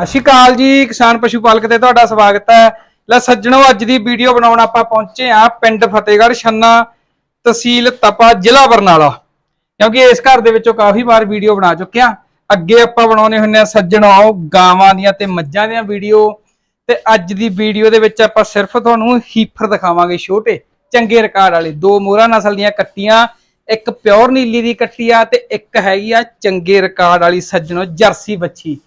ਸਤਿ ਸ਼੍ਰੀ ਅਕਾਲ ਜੀ, ਕਿਸਾਨ ਪਸ਼ੂ ਪਾਲਕ ਤੇ ਤੁਹਾਡਾ ਸਵਾਗਤ ਹੈ। ਲੈ ਸੱਜਣੋ, ਅੱਜ ਦੀ ਵੀਡੀਓ ਬਣਾਉਣ ਆਪਾਂ ਪਹੁੰਚੇ ਆ ਪਿੰਡ ਫਤਿਹਗੜ੍ਹ ਛੰਨਾ ਤਹਿਸੀਲ ਤਪਾ, ਜ਼ਿਲ੍ਹਾ ਬਰਨਾਲਾ। ਕਿਉਂਕਿ ਇਸ ਘਰ ਦੇ ਵਿੱਚੋਂ ਕਾਫੀ ਵਾਰ ਵੀਡੀਓ ਬਣਾ ਚੁੱਕੇ ਆ ਅੱਗੇ ਆਪਾਂ ਬਣਾਉਨੇ ਹੁੰਨੇ ਆ ਸੱਜਣੋ, ਗਾਵਾਂ ਦੀਆਂ ਤੇ ਮੱਝਾਂ ਦੀਆਂ ਵੀਡੀਓ। ਤੇ ਅੱਜ ਦੀ ਵੀਡੀਓ ਦੇ ਵਿੱਚ ਆਪਾਂ ਸਿਰਫ ਤੁਹਾਨੂੰ ਹੀਫਰ ਦਿਖਾਵਾਂਗੇ ਛੋਟੇ, ਚੰਗੇ ਰਿਕਾਰਡ ਵਾਲੇ। ਦੋ ਮੋਹਰਾ ਨਸਲ ਦੀਆਂ ਕੱਟੀਆਂ, ਇੱਕ ਪਿਓਰ ਨੀਲੀ ਦੀ ਕੱਟੀ ਆ ਤੇ ਇੱਕ ਹੈਗੀ ਆ ਚੰਗੇ ਰਿਕਾਰਡ ਵਾਲੀ ਸੱਜਣੋ ਜਰਸੀ ਬੱਚੀ।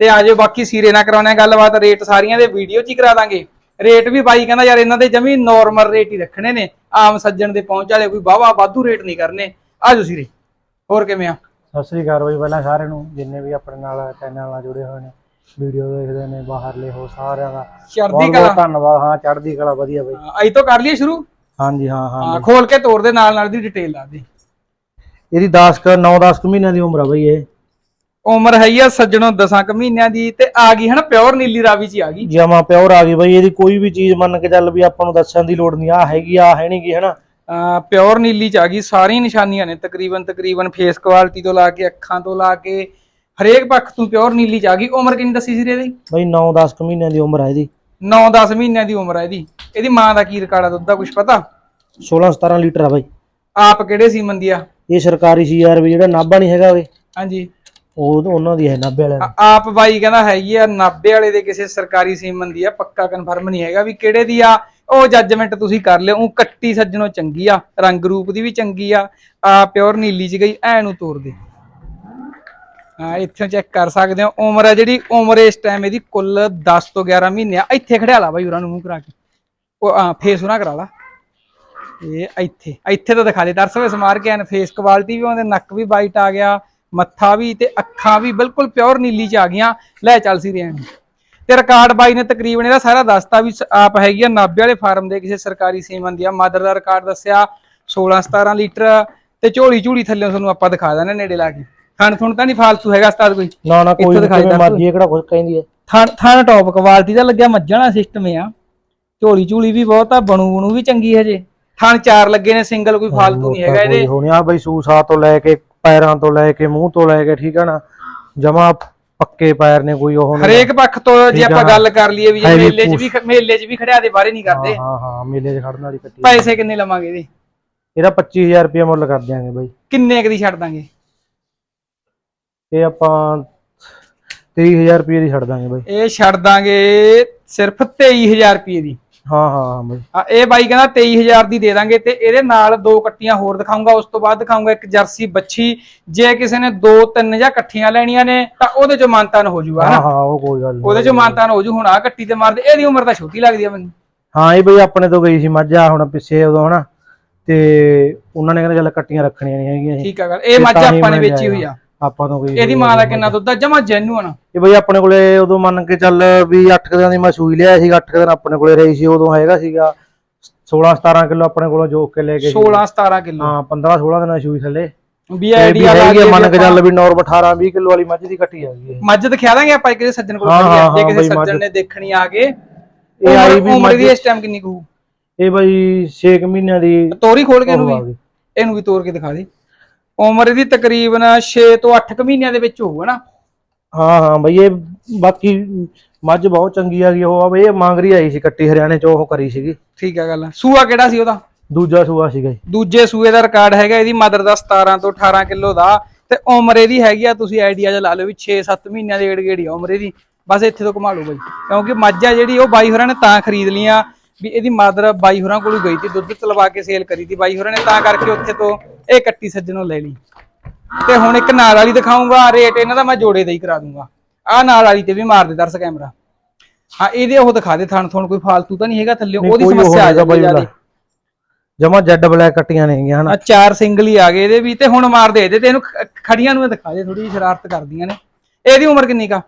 ਤੇ ਆਜੋ ਬਾਕੀ ਸੀਰੇ ਨਾ ਕਰਾਉਣੇ ਗੱਲਬਾਤ ਰੇਟ ਸਾਰੀਆਂ ਦੇ ਵੀਡੀਓ 'ਚ ਹੀ ਕਰਾ ਦਾਂਗੇ। ਰੇਟ ਵੀ ਬਾਈ ਕਹਿੰਦਾ ਯਾਰ ਇਹਨਾਂ ਦੇ ਜਮੀ ਨਾਰਮਲ ਰੇਟ ਹੀ ਰੱਖਣੇ ਨੇ ਆਮ ਸੱਜਣ ਦੇ ਪਹੁੰਚ ਵਾਲੇ ਕੋਈ ਵਾਵਾ ਵਾਧੂ ਰੇਟ ਨਹੀਂ ਕਰਨੇ। ਆਜੋ ਸੀਰੇ ਹੋਰ ਕਿਵੇਂ ਆ? ਸਤਿ ਸ੍ਰੀ ਅਕਾਲ ਬਾਈ ਪਹਿਲਾਂ ਸਾਰਿਆਂ ਨੂੰ ਜਿੰਨੇ ਵੀ ਆਪਣੇ ਨਾਲ ਚੈਨਲ ਨਾਲ ਜੁੜੇ ਹੋਏ ਨੇ ਵੀਡੀਓ ਦੇਖਦੇ ਨੇ ਬਾਹਰਲੇ ਹੋ ਸਾਰਿਆਂ ਦਾ। ਚੜ੍ਹਦੀ ਕਲਾ। ਬਹੁਤ ਧੰਨਵਾਦ ਹਾਂ ਚੜ੍ਹਦੀ ਕਲਾ ਵਧੀਆ ਬਾਈ। ਅੱਜ ਤੋਂ ਕਰ ਲਈਏ ਸ਼ੁਰੂ? ਹਾਂਜੀ ਹਾਂ ਹਾਂ ਖੋਲ ਕੇ ਤੋੜ ਦੇ ਨਾਲ ਨਾਲ ਦੀ ਡਿਟੇਲ ਲਾ ਦੇ। ਇਹਦੀ 10 ਕ 9 10 ਕੁ ਮਹੀਨਿਆਂ ਦੀ ਉਮਰ ਆ ਬਾਈ ਇਹ। ਉਮਰ ਹੈਗੀ ਆ ਸੱਜਣੋਂ 10 ਕੁ ਮਹੀਨਿਆਂ ਦੀ ਤੇ ਆ ਗਈ ਹਨਾ ਪਿਓਰ ਨੀਲੀ ਰਾਵੀ ਚ ਹੀ ਆ ਗਈ। ਜਮਾ ਪਿਓਰ ਆ ਗਈ ਬਾਈ ਇਹਦੀ ਕੋਈ ਵੀ ਚੀਜ਼ ਮੰਨ ਕੇ ਚੱਲ ਵੀ ਆਪਾਂ ਨੂੰ ਦੱਸਣ ਦੀ ਲੋੜ ਨਹੀਂ ਆ ਹੈਗੀ ਆ ਹੈ ਨਹੀਂ ਗੀ ਹਨਾ ਪਿਓਰ ਨੀਲੀ ਚ ਆ ਗਈ ਸਾਰੀਆਂ ਨਿਸ਼ਾਨੀਆਂ ਨੇ ਤਕਰੀਬਨ ਤਕਰੀਬਨ ਫੇਸ ਕੁਆਲਿਟੀ ਤੋਂ ਲਾ ਕੇ ਅੱਖਾਂ ਤੋਂ ਲਾ ਕੇ ਹਰੇਕ ਪੱਖ ਤੋਂ ਪਿਓਰ ਨੀਲੀ ਚ ਆ ਗਈ। ਉਮਰ ਕਿੰਨੀ ਦੱਸੀ ਸੀ ਇਹਦੀ ਬਾਈ? 9 10 ਕੁ ਮਹੀਨਿਆਂ ਦੀ ਉਮਰ ਆ ਇਹਦੀ। 9-10 ਮਹੀਨਿਆਂ ਦੀ ਉਮਰ ਹੈ ਇਹਦੀ। ਇਹਦੀ ਮਾਂ ਦਾ ਕੀ ਰਿਕਾਰਡ ਆ ਦੁੱਧ ਦਾ ਕੁਝ ਪਤਾ? 16 17 ਲੀਟਰ ਆ ਬਾਈ। ਆਪ ਕਿਹੜੇ ਸੀਮਨ ਦੀ ਆ? ਇਹ ਸਰਕਾਰੀ ਸੀ ਯਾਰ ਵੀ ਜਿਹੜਾ ਨਾਭਾ ਨਹੀਂ ਹੈਗਾ ਵੇ। ਹਾਂਜੀ। ਉਹ ਉਹਨਾਂ ਦੀ ਹੈ, ਨਾਭੇ ਵਾਲਿਆਂ ਦੀ। ਆਪ ਬਾਈ ਕਹਿੰਦਾ ਹੈਗੀ ਆ 90 ਵਾਲੇ ਦੇ ਕਿਸੇ ਸਰਕਾਰੀ ਸੀਮਨ ਦੀ ਆ, ਪੱਕਾ ਕਨਫਰਮ ਨਹੀਂ ਹੈਗਾ ਵੀ ਕਿਹੜੇ ਦੀ ਆ। ਉਹ ਜੱਜਮੈਂਟ ਤੁਸੀਂ ਕਰ ਲਿਓ, ਉਹ ਕੱਟੀ ਸੱਜਣੋਂ ਚੰਗੀ ਆ, ਰੰਗ ਰੂਪ ਦੀ ਵੀ ਚੰਗੀ ਆ ਆ ਪਿਓਰ ਨੀਲੀ ਚ ਗਈ, ਐ ਨੂੰ ਤੋੜ ਦੇ। ਹਾਂ, ਇੱਥੇ ਚੈੱਕ ਕਰ ਸਕਦੇ ਹੋ, ਉਮਰ ਆ ਜਿਹੜੀ, ਉਮਰ ਇਸ ਟਾਈਮ ਇਹਦੀ ਕੁੱਲ 10 ਤੋਂ 11 ਮਹੀਨੇ ਆ। ਇੱਥੇ ਖੜਿਆ ਲਾ ਬਾਈ ਉਹਨਾਂ ਨੂੰ ਮੂੰਹ ਕਰਾ ਕੇ। ਉਹ ਆ ਫੇਸ ਉਹਨਾਂ ਕਰਾ ਲਾ। ਇਹ ਇੱਥੇ ਇੱਥੇ ਤਾਂ ਦਿਖਾ ਦੇ, ਦਰਸਕ ਸਮਾਰ ਕੇ ਐਨ ਫੇਸ ਕੁਆਲਿਟੀ ਵੀ ਉਹਦੇ ਨੱਕ ਵੀ ਵਾਈਟ ਆ ਗਿਆ। ਮੱਥਾ ਵੀ ਤੇ ਅੱਖਾਂ ਵੀ ਬਿਲਕੁਲ ਪਿਓਰ ਨੀਲੀ ਚ ਆ ਗਈਆਂ। ਲੈ ਚੱਲ ਸੀ ਰਿਆਂ ਤੇ ਰਿਕਾਰਡ ਬਾਈ ਨੇ ਤਕਰੀਬਨ ਇਹਦਾ ਸਾਰਾ ਦੱਸਤਾ ਵੀ ਆਪ ਹੈਗੀ ਆ। ਨਾਭੇ ਵਾਲੇ ਫਾਰਮ ਦੇ ਕਿਸੇ ਸਰਕਾਰੀ ਸੀਮਨ ਦੀ ਆ। ਮਦਰ ਦਾ ਰਿਕਾਰਡ ਦੱਸਿਆ 16 17 ਲੀਟਰ ਤੇ ਝੋਲੀ ਝੂਲੀ ਥੱਲੇ ਤੁਹਾਨੂੰ ਆਪਾਂ ਦਿਖਾ ਦਾਂਗੇ ਨੇੜੇ ਲਾ ਕੇ। ਥਣ ਥੁਣ ਤਾਂ ਨਹੀਂ ਫਾਲਤੂ ਹੈਗਾ ਉਸਤਾਦ ਕੋਈ? ਨਾ ਨਾ ਕੋਈ ਦੱਸ ਮਰਜ਼ੀ ਇਹ ਕਿਹੜਾ ਕੁਝ ਕਹਿੰਦੀ ਹੈ। ਥਣ ਥਣ ਟੌਪ ਕੁਆਲਿਟੀ ਦਾ ਲੱਗਿਆ ਮੱਝਾਂ ਦਾ ਸਿਸਟਮ ਆ। ਝੋਲੀ ਝੂਲੀ ਵੀ ਬਹੁਤ ਆ ਬਣੂ ਬਣੂ ਵੀ ਚੰਗੀ ਹਜੇ। ਥਣ ਚਾਰ ਲੱਗੇ ਨੇ ਸਿੰਗਲ ਕੋਈ ਫਾਲਤੂ ਨਹੀਂ ਹੈਗਾ ਇਹਦੇ। ਹੋਣੀ ਆ ਬਈ ਸੂਸਾ ਤੋਂ ਲੈ ਕੇ ਪੈਰਾਂ ਤੋਂ ਲੈ ਕੇ ਮੂੰਹ ਤੋਂ ਲੈ ਕੇ ਠੀਕ ਆ ਨਾ? ਜਮਾ ਪੱਕੇ ਪੈਰ ਨੇ ਕੋਈ ਉਹ। ਹਰੇਕ ਪੱਖ ਤੋਂ ਜੇ ਆਪਾਂ। ਗੱਲ ਕਰ ਲਈਏ ਵੀ ਜੇ Heavy ਮੇਲੇ 'ਚ। ਵੀ ਮੇਲੇ 'ਚ ਵੀ ਖੜਿਆ ਦੇ ਬਾਰੇ ਨਹੀਂ ਕਰਦੇ। ਹਾਂ ਹਾਂ ਮੇਲੇ 'ਚ ਖੜਨ ਵਾਲੀ ਕੱਟੀ ਪੈਸੇ ਕਿੰਨੇ ਲਵਾਂਗੇ ਇਹਦੇ? ਇਹਦਾ 25000 ਰੁਪਏ ਮੁੱਲ ਕਰ ਦਿਆਂਗੇ ਬਈ। ਕਿੰਨੇ ਕੁ ਦੀ ਛੱਡ ਦਾਂਗੇ? ਇਹ ਆਪਾਂ 23000 ਰੁਪਏ ਦੀ ਛੱਡ ਦਾਂਗੇ ਬਈ। ਇਹ ਛੱਡ ਦਾਂਗੇ ਸਿਰਫ 23000 ਰੁਪਏ ਦੀ। ਹਾਂ ਹਾਂ ਹਾਂ ਬਈ। ਆ ਇਹ ਬਾਈ ਕਹਿੰਦਾ 23000 ਦੀ ਦੇ ਦਾਂਗੇ ਤੇ ਇਹਦੇ ਨਾਲ ਦੋ ਕੱਟੀਆਂ ਹੋਰ ਦਿਖਾਉਂਗਾ ਉਸ ਤੋਂ ਬਾਅਦ ਦਿਖਾਉਂਗਾ ਇੱਕ ਜਰਸੀ ਬੱਚੀ ਜੇ ਕਿਸੇ ਨੇ ਦੋ ਤਿੰਨ ਜਾਂ ਇਕੱਠੀਆਂ ਲੈਣੀਆਂ ਨੇ ਤਾਂ ਉਹਦੇ ਚ ਮਾਨਤਾਨ ਹੋ ਜਾਊਗਾ ਹਾਂ ਹਨਾ ਹਾਂ ਉਹ ਕੋਈ ਗੱਲ ਉਹਦੇ ਨਹੀਂ ਚ ਮਾਨਤਾਨ ਹੋ ਜੂ ਹੁਣ ਆ ਕੱਟੀ ਤੇ ਮਾਰਦੇ ਇਹਦੀ ਉਮਰ ਤਾਂ ਛੋਟੀ ਲੱਗਦੀ ਆ ਮੈਨੂੰ। ਹਾਂ ਇਹ ਬਈ ਆਪਣੇ ਤੋਂ ਗਈ ਸੀ ਮੱਝਾ ਹੁਣ ਪਿੱਛੇ ਉਦੋਂ ਹਨਾ? ਤੇ ਉਹਨਾਂ ਨੇ ਕਹਿੰਦੇ ਚੱਲ ਕੱਟੀਆਂ ਰੱਖਣੀਆਂ ਨਹੀਂ ਹੈਗੀਆਂ। ਠੀਕ ਆ ਗੱਲ ਇਹ ਮੱਝ ਤਾਂ ਹੀ ਆਪਾਂ ਨੇ ਮੈਂ ਵੇਚੀ ਹੋਈ ਆ। ਆਪਾਂ ਤੋਂ ਗਈ ਇਹਦੀ ਮਾਂ ਦਾ ਕਿੰਨਾ ਦੁੱਧ ਆ? ਜਮਾ ਜੈਨੂਨ ਇਹ ਬਈ ਆਪਣੇ ਕੋਲੇ ਉਦੋਂ ਮੰਨ ਕੇ ਚੱਲ ਵੀ 8 ਦਿਨਾਂ ਦੀ ਮੈਂ ਸੂਈ ਲਿਆ ਸੀਗਾ 8 ਦਿਨ ਆਪਣੇ ਕੋਲੇ ਰਹੀ ਸੀ ਉਦੋਂ ਹੈਗਾ ਸੀਗਾ। 16 17 ਕਿਲੋ ਆਪਣੇ ਕੋਲੋਂ ਜੋਕ ਕੇ ਲੈ ਕੇ 16 17 ਕਿਲੋ। ਹਾਂ 15 16 ਦਿਨਾਂ ਸੂਈ ਥੱਲੇ। ਵੀ ਆਈਡੀਆ ਲਾ ਆ, ਕੇ ਮੰਨ ਕੇ ਚੱਲ ਵੀ ਨੋਰਮ 18 20 ਕਿਲੋ ਵਾਲੀ ਮੱਝ ਦੀ ਕੱਟੀ ਹੈਗੀ ਇਹ। ਮੱਝ ਦਿਖਾ ਦਾਂਗੇ ਆਪਾਂ ਕਿਸੇ ਸੱਜਣ ਕੋਲ ਆ ਜੇ ਕਿਸੇ ਸੱਜਣ ਨੇ ਦੇਖਣੀ ਆ ਕੇ। ਇਹ ਆਈ ਵੀ ਉਮਰ ਦੀ ਇਸ ਟਾਈਮ ਕਿੰਨੀ ਕੂ ਇਹ ਬਈ 6 ਮਹੀਨਿਆਂ ਦੀ ਤੋਰੀ ਖੋਲ ਕੇ ਇਹਨੂੰ ਆ ਵੀ। ਗਈ। ਇਹਨੂੰ ਵੀ ਤੋੜ ਕੇ ਦਿਖਾ ਦੇ। ਉਮਰ ਇਹਦੀ ਤਕਰੀਬਨ 6 ਤੋਂ 8 ਕੁ ਮਹੀਨਿਆਂ ਦੇ ਵਿੱਚ ਹੋਊਗਾ ਨਾ। ਹਾਂ ਹਾਂ ਬਈ ਇਹ ਬਾਕੀ ਮੱਝ ਬਹੁਤ ਚੰਗੀ ਆ ਗਈ ਉਹ ਆ ਬਈ ਇਹ ਮੰਗਰੀ ਆਈ ਸੀ ਕੱਟੀ ਹਰਿਆਣੇ ਚ ਉਹ ਕਰੀ ਸੀਗੀ। ਠੀਕ ਆ ਗੱਲ ਸੂਆ ਕਿਹੜਾ ਸੀ ਉਹਦਾ? ਦੂਜਾ ਸੂਆ ਸੀਗਾ ਜੀ। ਦੂਜੇ ਸੂਏ ਦਾ ਰਿਕਾਰਡ ਹੈਗਾ ਇਹਦੀ ਮਦਰ ਦਾ 17 ਤੋਂ 18 ਕਿਲੋ ਦਾ ਤੇ ਉਮਰ ਇਹਦੀ ਹੈਗੀ ਆ ਤੁਸੀਂ ਆਈਡੀਆ ਜਿਹਾ ਲਾ ਲਓ ਵੀ 6-7 ਮਹੀਨਿਆਂ ਦੀ ਏੜ ਗੇੜੀ ਆ ਉਮਰ ਇਹਦੀ। ਬਸ ਇੱਥੇ ਤੋਂ ਕਮਾ ਲਓ ਬਾਈ ਕਿਉਂਕਿ ਮੱਝ ਆ ਜਿਹੜੀ ਉਹ ਬਾਈ ਹੋਰਾਂ ਨੇ ਤਾਂ ਖਰੀਦ ਲੀਆਂ ਵੀ ਇਹਦੀ ਮਦਰ ਬਾਈ ਹੋਰਾਂ ਕੋਲ ਗਈ ਸੀ ਦੁੱਧ ਤਲਵਾ ਕੇ ਸੇਲ ਕਰੀ ਤੀ ਬਾਈ ਹੋਰਾਂ ਨੇ ਤਾਂ ਕਰਕੇ ਉੱਥੇ ਤੋਂ ਇਹ ਕੱਟੀ ਸੱਜਣੋਂ ਲੈ ਲਈ। ਤੇ ਹੁਣ ਇੱਕ ਨਾਲ ਵਾਲੀ ਦਿਖਾਉਂਗਾ ਰੇਟ ਇਹਨਾਂ ਦਾ ਮੈਂ ਜੋੜੇ ਦਾ ਹੀ ਕਰਾ ਦੂੰਗਾ। ਆਹ ਨਾਲ ਵਾਲੀ ਤੇ ਵੀ ਮਾਰ ਦੇ ਦਰਸ ਕੈਮਰਾ। ਹਾਂ ਇਹਦੇ ਉਹ ਦਿਖਾ ਦੇ ਥਣ ਥਣ ਕੋਈ ਫਾਲਤੂ ਤਾਂ ਨਹੀਂ ਹੈਗਾ ਥੱਲੇ ਉਹਦੀ ਸਮੱਸਿਆ ਆ ਜਾਂਦੀ ਜ਼ਿਆਦਾ। ਜਮਾ ਜੈਡ ਬਲੈਕ ਕੱਟੀਆਂ ਨੇ ਹੈਗੀਆਂ ਹਨਾ। ਆ ਚਾਰ ਸਿੰਗਲ ਹੀ ਆ ਗਏ ਇਹਦੇ ਵੀ ਤੇ ਹੁਣ ਮਾਰ ਦੇ ਇਹਦੇ ਤੇ ਇਹਨੂੰ ਖੜੀਆਂ ਨੂੰ ਦਿਖਾ ਦੇ ਥੋੜੀ ਸ਼ਰਾਰਤ ਕਰਦੀਆਂ ਨੇ। ਇਹਦੀ ਉਮਰ ਕਿੰਨੀ ਕਾ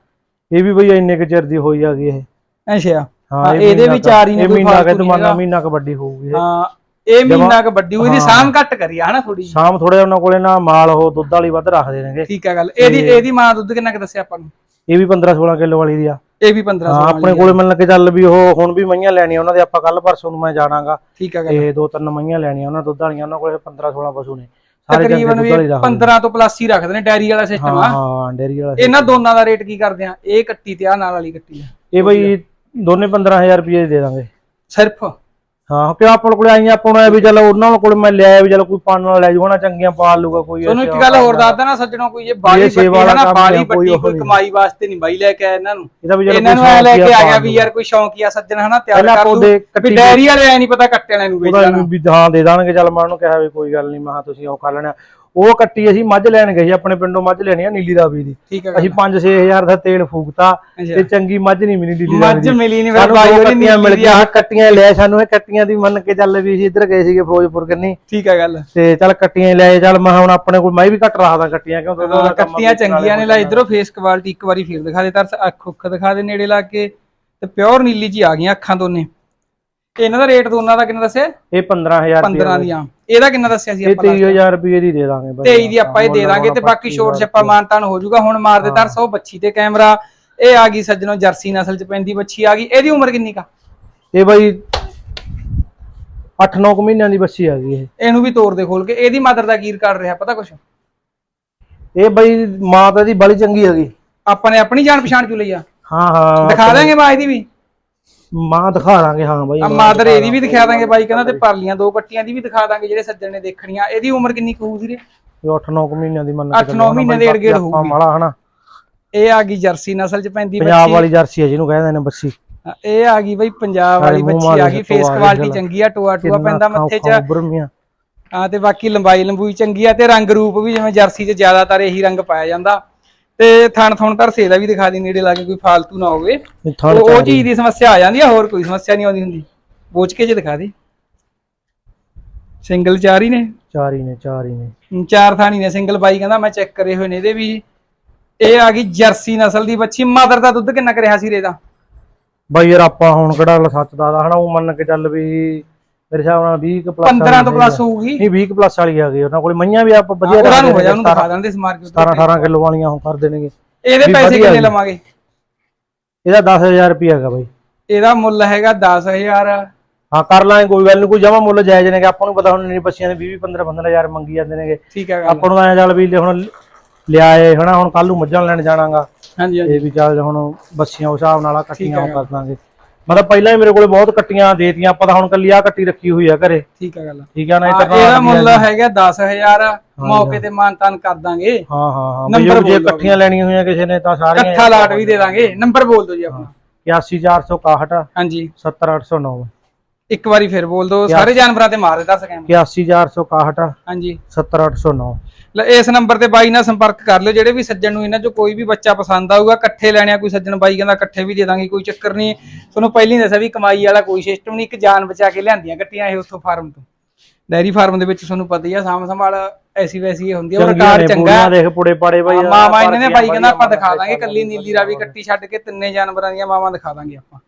ਇਹ ਵੀ ਬਈ ਇੰਨੇ ਕੁ ਚਿਰ ਦੀ ਹੋਈ ਆ ਗਈ ਇਹ। ਅੱਛਾ। ਹਾਂ ਹਾਂ, ਇਹ ਇਹਦੇ ਵੀ ਚਾਰ ਹੀ ਨੇ, ਕੋਈ ਮਹੀਨਾ ਕਿ ਹੈਗਾ। ਮਹੀਨਾ ਕ ਵੱਡੀ ਹੋਊਗੀ ਹਾਂ ਇਹ ਮਹੀਨਾ ਕ ਵੱਡੀ ਹੋਈ ਦੀ ਸਾਮ ਘੱਟ ਕਰੀ ਆ ਹਨਾ ਥੋੜੀ ਸ਼ਾਮ ਥੋੜੇ ਉਹਨਾਂ ਕੋਲੇ ਨਾ ਮਾਲ ਉਹ ਦੁੱਧ ਵਾਲੀ ਵੱਧ ਰੱਖਦੇ ਨੇਗੇ। ਠੀਕ ਆ ਗੱਲ। ਇਹਦੀ ਇਹਦੀ ਮਾਂ ਦੁੱਧ ਕਿੰਨਾ ਕ ਦੱਸਿਆ ਆਪਾਂ ਨੂੰ? ਇਹ ਵੀ 15 16 ਕਿਲੋ ਵਾਲੀ ਦੀ ਆ। ਇਹ ਵੀ 15 ਹਾਂ ਆਪਣੇ ਕੋਲੇ ਮੰਨ ਕੇ ਚੱਲ ਵੀ ਉਹ ਹੁਣ ਵੀ ਮਈਆਂ ਲੈਣੀਆਂ ਉਹਨਾਂ ਦੇ ਆਪਾਂ ਕੱਲ ਪਰਸੋਂ ਨੂੰ ਮੈਂ ਜਾਣਾਗਾ। ਠੀਕ ਆ ਗੱਲ। ਇਹ ਦੋ ਤਿੰਨ ਮਈਆਂ ਲੈਣੀਆਂ ਉਹਨਾਂ ਦੁੱਧ ਵਾਲੀਆਂ ਉਹਨਾਂ ਕੋਲੇ 15 16 ਪਸ਼ੂ ਨੇ। ਤਕਰੀਬਨ ਵੀ ਦੁੱਧ ਵਾਲੀ ਰੱਖਦੇ 15 ਤੋਂ ਪਲੱਸ ਹੀ ਰੱਖਦੇ ਨੇ ਡੈਰੀ ਵਾਲਾ ਸਿਸਟਮ ਆ। ਹਾਂ ਡੇਰੀ ਵਾਲਾ ਇਹਨਾਂ ਦੋਨਾਂ ਦਾ ਰੇਟ ਕੀ ਕਰਦੇ ਆ? ਇਹ ਕੱਟੀ ਤੇ ਆ ਨਾਲ ਵਾਲੀ ਕੱਟੀ ਆ। ਇਹ ਬਈ ਦੋਨੇ 15000 ਰੁਪਏ ਦੇ ਦਾਂਗੇ। ਸਿਰਫ? ਹਾਂ ਕਿ ਆਪਣੇ ਕੋਲੇ ਆਈਆਂ ਆਪਾਂ ਨੂੰ ਵੀ ਚਲ ਉਹਨਾਂ ਕੋਲ ਮੈਂ ਲਿਆਇਆ ਵੀ ਚਲ ਕੋਈ ਪਾਣ ਨਾਲ ਲੈ ਜਾਊਗਾ ਨਾ ਚੰਗੀਆਂ ਪਾਲ ਲੂਗਾ ਕੋਈ ਤੁਹਾਨੂੰ ਇੱਕ ਗੱਲ ਹੋਰ ਦੱਸਦਾ ਨਾ। ਸੱਜਣੋ ਕੋਈ ਇਹ ਬਾਲੀ ਹੈ ਨਾ ਬਾਲੀ ਆ, ਕੋਈ। ਕਮਾਈ ਵਾਸਤੇ ਨਹੀਂ ਬਾਈ ਲੈ ਕੇ ਆਇਆ ਇਹਨਾਂ ਨੂੰ। ਇਹਨਾਂ ਨੂੰ ਐ ਲੈ ਕੇ ਆ ਗਿਆ ਵੀ ਯਾਰ ਕੋਈ ਸ਼ੌਂਕੀਆ ਸੱਜਣ ਹਨਾ ਤਿਆਰ ਕਰ ਆਪਾਂ ਲੂ ਵੀ ਡੈਰੀ ਵਾਲੇ ਐ ਨਹੀਂ ਪਤਾ ਕੱਟੇ ਵਾਲਿਆਂ ਨੂੰ ਵੇਚ ਉਹਦਾ ਦੇਣਾ। ਵੀ ਹਾਂ ਦੇ ਦਾਂਗੇ ਚਲ ਮੈਂ ਉਹਨੂੰ ਕਿਹਾ ਵੀ ਕੋਈ ਗੱਲ ਨਹੀਂ ਮੈਂ ਕਿਹਾ ਤੁਸੀਂ ਉਹ ਕਰ ਲੈਣਾ। ਉਹ ਕੱਟੀ ਅਸੀਂ ਮੱਝ ਲੈਣ ਗਏ ਆਪਣੇ ਪਿੰਡੋਂ ਮੱਝ ਲੈਣੀ ਆ ਨੀਲੀ ਰਾਵੀ ਦੀ। ਅਸੀਂ 5-6000 ਦਾ ਤੇਲ ਫੂਕਤਾ। ਤੇ ਚੰਗੀ ਮੱਝ ਨਹੀਂ ਮਿਲੀ ਨੀਲੀ ਰਾਵੀ ਮੱਝ ਮਿਲੀ ਨਹੀਂ ਫਿਰ ਬਾਈ ਉਹਦੀ ਕੱਟੀਆਂ ਮਿਲ ਨੀਲੀ ਗਈਆਂ। ਕੱਟੀਆਂ ਲੈ ਸਾਨੂੰ ਇਹ ਕੱਟੀਆਂ ਦੀ ਮੰਨ ਕੇ ਚੱਲ ਵੀ ਅਸੀਂ ਇੱਧਰ ਗਏ ਸੀਗੇ ਫਿਰੋਜ਼ਪੁਰ ਕੰਨੀ। ਠੀਕ ਹੈ ਗੱਲ। ਤੇ ਚੱਲ ਕੱਟੀਆਂ ਲੈ ਚੱਲ ਮੈਂ ਹੁਣ ਆਪਣੇ ਕੋਲ ਮੈਂ ਵੀ ਘੱਟ ਰੱਖਦਾ ਕੱਟੀਆਂ ਕਿਉਂ ਕੱਟੀਆਂ ਚੰਗੀਆਂ ਨੇ ਲੈ ਇਧਰੋਂ ਫੇਸ ਕੁਆਲਿਟੀ ਇੱਕ ਵਾਰੀ ਫੇਰ ਦਿਖਾ ਦੇ ਤਰਸ ਅੱਖ ਉੱਖ ਦਿਖਾ ਦੇ ਨੇੜੇ ਲਾ ਕੇ ਤੇ ਪਿਓਰ ਨੀਲੀ ਜੀ ਆ ਗਈਆਂ ਅੱਖਾਂ ਦੋਨੇ। ਤੇ ਇਹਨਾਂ ਦਾ ਰੇਟ ਦੋਨਾਂ ਦਾ ਕਿੰਨਾ ਦੱਸਿਆ? ਇਹ 15000 ਰੁਪਏ 15 ਦੀਆਂ। ਇਹਦਾ ਕਿੰਨਾ ਦੱਸਿਆ ਸੀ ਇਹ ਆਪਾਂ 23000 ਰੁਪਏ ਦੀ ਦੇ ਦਾਂਗੇ ਬਸ। 23 ਦੀ ਆਪਾਂ ਇਹ ਦੇ ਦਾਂਗੇ ਤੇ ਬਾਕੀ ਸ਼ੋਰ ਛੱਪਾ ਮਾਨਤਾਨ ਹੋ ਜਾਊਗਾ। ਹੁਣ ਮਾਰ ਦੇ ਤਰਸ ਉਹ ਬੱਚੀ ਤੇ ਕੈਮਰਾ। ਇਹ ਆ ਗਈ ਸੱਜਣੋ ਜਰਸੀ ਨਸਲ ਚ ਪੈਂਦੀ ਬੱਚੀ ਆ ਗਈ। ਇਹਦੀ ਉਮਰ ਕਿੰਨੀ ਕਾ ਇਹ ਬਾਈ 8-9 ਮਹੀਨਿਆਂ ਦੀ ਬੱਚੀ ਆ ਗਈ ਇਹ। ਇਹਨੂੰ ਵੀ ਤੋੜ ਦੇ ਖੋਲ ਕੇ। ਇਹਦੀ ਮਦਰ ਦਾ ਕੀ ਰਿਕਾਰਡ ਰਿਹਾ ਪਤਾ ਕੁਛ? ਇਹ ਬਾਈ ਮਾਂ ਤਾਂ ਇਹਦੀ ਬੜੀ ਚੰਗੀ ਹੈਗੀ ਆਪਾਂ ਨੇ ਆਪਣੀ ਜਾਣ ਪਛਾਣ ਕਿਉਂ ਲਈ ਆ। ਹਾਂ ਹਾਂ। ਦਿਖਾ ਦਾਂਗੇ ਮਾਂ ਇਹਦੀ ਵੀ? ਮਾਂ ਦਿਖਾ ਦਾਂਗੇ ਹਾਂ ਬਾਈ ਆ ਮਾਦਰ ਇਹਦੀ ਵੀ ਦਿਖਾ ਦਾਂਗੇ ਬਾਈ ਕਹਿੰਦਾ ਤੇ ਪਰਲੀਆਂ ਦੋ ਕੱਟੀਆਂ ਦੀ ਵੀ ਦਿਖਾ ਦਾਂਗੇ ਜਿਹੜੇ ਸੱਜਣ ਨੇ ਦੇਖਣੀਆਂ। ਇਹਦੀ ਉਮਰ ਕਿੰਨੀ ਕੁ ਹੋਊ ਵੀਰੇ? 8-9 ਮਹੀਨਿਆਂ ਦੀ ਮੰਨ ਅੱਠ ਨੌ ਮਹੀਨੇ ਦੇ ਏੜ ਗੇੜ ਹੋਊਗੀ। ਮਾਲਾ ਹਨਾ? ਇਹ ਆ ਗਈ ਜਰਸੀ ਨਸਲ ਚ ਪੈਂਦੀ ਪੰਜਾਬ ਬੱਚੀ। ਵਾਲੀ ਜਰਸੀ ਹੈ ਜਿਹਨੂੰ ਕਹਿੰਦੇ ਨੇ ਬੱਸੀ। ਇਹ ਆ ਗਈ ਬਈ ਪੰਜਾਬ ਵਾਲੀ ਬੱਚੀ ਆ ਗਈ। ਫੇਸ ਆ ਕੁਆਲਿਟੀ। ਚੰਗੀ ਆ ਟੋਆ ਟੋਆ ਪੈਂਦਾ ਮੱਥੇ ਚ। ਹਾਂ ਤੇ ਬਾਕੀ ਲੰਬਾਈ ਲੰਬੂਈ ਚੰਗੀ ਆ ਤੇ ਰੰਗ ਰੂਪ ਵੀ ਜਿਵੇਂ ਜਰਸੀ 'ਚ ਜ਼ਿਆਦਾਤਰ ਇਹੀ ਰੰਗ ਪਾਇਆ ਜਾਂਦਾ। ਤੇ ਥਣ ਥਣ ਧਰਸੇ ਦਾ ਵੀ ਦਿਖਾ ਦੀ ਨੇੜੇ ਲਾ ਕੇ ਕੋਈ ਫਾਲਤੂ ਨਾ ਹੋਵੇ। ਉਹ ਚੀਜ਼ ਦੀ ਸਮੱਸਿਆ ਆ ਜਾਂਦੀ ਆ ਹੋਰ ਕੋਈ ਸਮੱਸਿਆ ਨਹੀਂ ਆਉਂਦੀ ਹੁੰਦੀ। ਬੋਚ ਕੇ ਜੇ ਦਿਖਾ ਦੇ। ਸਿੰਗਲ ਚਾਰ ਹੀ ਨੇ। ਚਾਰ ਹੀ ਨੇ ਚਾਰ ਹੀ ਨੇ। ਚਾਰ ਥਾਣੀ ਨੇ ਸਿੰਗਲ ਬਾਈ ਕਹਿੰਦਾ ਮੈਂ ਚੈੱਕ ਕਰੇ ਹੋਏ ਨੇ ਇਹਦੇ ਵੀ। ਇਹ ਆ ਗਈ ਜਰਸੀ ਨਸਲ ਦੀ ਬੱਚੀ ਮਦਰ ਦਾ ਦੁੱਧ ਕਿੰਨਾ ਕਰਿਆ ਸੀ ਰੇ ਦਾ? ਬਾਈ ਯਾਰ ਆਪਾਂ ਹੁਣ ਕਿਹੜਾ ਸੱਚ ਦਾ ਹਨਾ ਉਹ ਮੰਨ ਕੇ ਚੱਲ ਵੀ ਮੇਰੇ ਹਿਸਾਬ ਨਾਲ 20 ਕੁ ਪਲੱਸ 15 ਤੋਂ ਪਲੱਸ ਹੋਊਗੀ। ਨਹੀਂ 20 ਪਲੱਸ ਵਾਲੀ ਆ ਗਈ ਉਹਨਾਂ ਕੋਲ ਮਈਆਂ ਵੀ ਆਪਾਂ ਵਧੀਆ ਉਹਨਾਂ ਨੂੰ ਹੋ ਰੱਖਦੇ ਜਾ ਨੇ, ਉਹਨੂੰ ਦਿਖਾ ਦਿੰਦੇ ਸਮਾਰ ਕੇ 17 18 ਕਿਲੋ ਵਾਲੀਆਂ ਉਹ ਕਰ ਦੇਣਗੇ। ਇਹਦੇ ਪੈਸੇ ਕਿੰਨੇ। ਲਵਾਂਗੇ? ਇਹਦਾ 10000 ਰੁਪਏ ਹੈਗਾ ਬਾਈ। ਇਹਦਾ ਮੁੱਲ ਹੈਗਾ 10000 ਹਾਂ ਕਰ ਲਾਂਗੇ ਕੋਈ ਗੱਲ ਨਹੀਂ ਕੋਈ ਜਮਾ ਮੁੱਲ ਜਾਇਜ਼ ਨੇਗੇ ਆਪਾਂ ਨੂੰ ਪਤਾ ਹੁਣ ਨਹੀਂ ਬੱਚਿਆਂ ਦੇ 20 15 15000 ਮੰਗੀ ਜਾਂਦੇ ਨੇਗੇ। ਠੀਕ ਹੈ ਆਪਾਂ ਨੂੰ ਐਂ ਚੱਲ ਵੀ ਹੁਣ ਲਿਆਏ ਹਨਾ ਹੁਣ ਕੱਲ ਨੂੰ ਮੱਝਾਂ ਲੈਣ ਜਾਣਾਗਾ। ਹਾਂਜੀ ਹਾਂਜੀ। ਇਹ ਵੀ ਚੱਲ ਹੁਣ ਬੱਸੀਆਂ ਉਸ ਹਿਸਾਬ ਨਾਲ ਆ ਕੱਟੀਆਂ ਉਹ ਹੈ। ਕਰ ਦਾਂਗੇ। ਮਤਲਬ ਪਹਿਲਾਂ ਹੀ ਮੇਰੇ ਕੋਲੇ ਬਹੁਤ ਕੱਟੀਆਂ ਦੇਤੀਆਂ ਆਪਾਂ ਤਾਂ ਹੁਣ ਕੱਲੀ ਆ ਕੱਟੀ ਰੱਖੀ ਹੋਈ ਆ ਘਰੇ। ਠੀਕ ਹੈ ਗੱਲ। ਠੀਕ ਆ ਨਾ ਇਹ ਤਾਂ ਇਹਦਾ ਮੁੱਲ ਹੈਗਾ 10000 ਮੌਕੇ ਤੇ ਮਾਨਤਾਨ ਕਰ ਦਾਂਗੇ। ਹਾਂ ਹਾਂ ਹਾਂ ਨੰਬਰ ਜੇ ਇਕੱਠੀਆਂ ਲੈਣੀਆਂ ਹੋਈਆਂ ਕਿਸੇ ਨੇ ਤਾਂ ਸਾਰੀਆਂ ਇਕੱਠਾ ਲਾਟ ਵੀ ਦੇ ਦਾਂਗੇ। ਨੰਬਰ ਬੋਲ ਦਿਓ ਜੀ ਆਪਣਾ। 81461 ਹਾਂਜੀ। 70809 ਇੱਕ ਵਾਰੀ ਫਿਰ ਬੋਲ ਦਿਓ ਸਾਰੇ ਜਾਨਵਰਾਂ ਤੇ ਮਾਰ ਦੇ ਦੱਸ ਕੈਮ 81461 ਹਾਂਜੀ। 70809 ਲੈ ਇਸ ਨੰਬਰ ਤੇ ਬਾਈ ਨਾਲ ਸੰਪਰਕ ਕਰ ਲਿਓ ਜਿਹੜੇ ਵੀ ਸੱਜਣ ਨੂੰ ਇਹਨਾਂ ਚੋਂ ਕੋਈ ਵੀ ਬੱਚਾ ਪਸੰਦ ਆਊਗਾ ਇਕੱਠੇ ਲੈਣੇ ਆ ਕੋਈ ਸੱਜਣ ਬਾਈ ਕਹਿੰਦਾ ਇਕੱਠੇ ਵੀ ਦੇ ਦਾਂਗੇ ਕੋਈ ਚੱਕਰ ਨਹੀਂ। ਤੁਹਾਨੂੰ ਪਹਿਲਾਂ ਹੀ ਦੱਸਿਆ ਵੀ ਕਮਾਈ ਵਾਲਾ ਕੋਈ ਸਿਸਟਮ ਨਹੀਂ ਇੱਕ ਜਾਨ ਬਚਾ ਕੇ ਲਿਆਂਦੀਆਂ ਕੱਟੀਆਂ ਇਹ ਉੱਥੋਂ ਫਾਰਮ ਤੋਂ। ਡੈਰੀ ਫਾਰਮ ਦੇ ਵਿੱਚ ਤੁਹਾਨੂੰ ਪਤਾ ਹੀ ਆ ਸਾਂਭ ਸੰਭਾਲ ਐਸੀ ਵੈਸੀ ਇਹ ਹੁੰਦੀ ਆ ਰਿਕਾਰਡ ਨੇ ਚੰਗਾ। ਦੇਖ ਪੁੜੇ ਪਾੜੇ ਬਾਈ ਮਾਮਾ ਇਹਨਾਂ ਨੇ ਬਾਈ ਕਹਿੰਦਾ ਆਪਾਂ ਦਿਖਾ ਦਾਂਗੇ ਕੱਲੀ ਨੀਲੀ ਰਾਵੀ ਕੱਟੀ ਛੱਡ ਕੇ ਤਿੰਨੇ ਜਾਨਵਰਾਂ ਦੀਆਂ ਮਾਵਾਂ ਦਿਖਾ ਦਾਂਗੇ ਆਪਾਂ।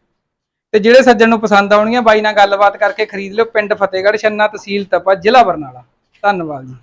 ਤੇ ਜਿਹੜੇ ਸੱਜਣ ਨੂੰ ਪਸੰਦ ਆਉਣਗੀਆਂ, ਬਾਈ ਨਾਲ ਗੱਲਬਾਤ ਕਰਕੇ ਖਰੀਦ ਲਿਓ। ਪਿੰਡ ਫਤਿਹਗੜ੍ਹ, ਛੰਨਾ ਤਹਿਸੀਲ ਤਪਾ, ਜ਼ਿਲ੍ਹਾ ਬਰਨਾਲਾ। ਧੰਨਵਾਦ ਜੀ।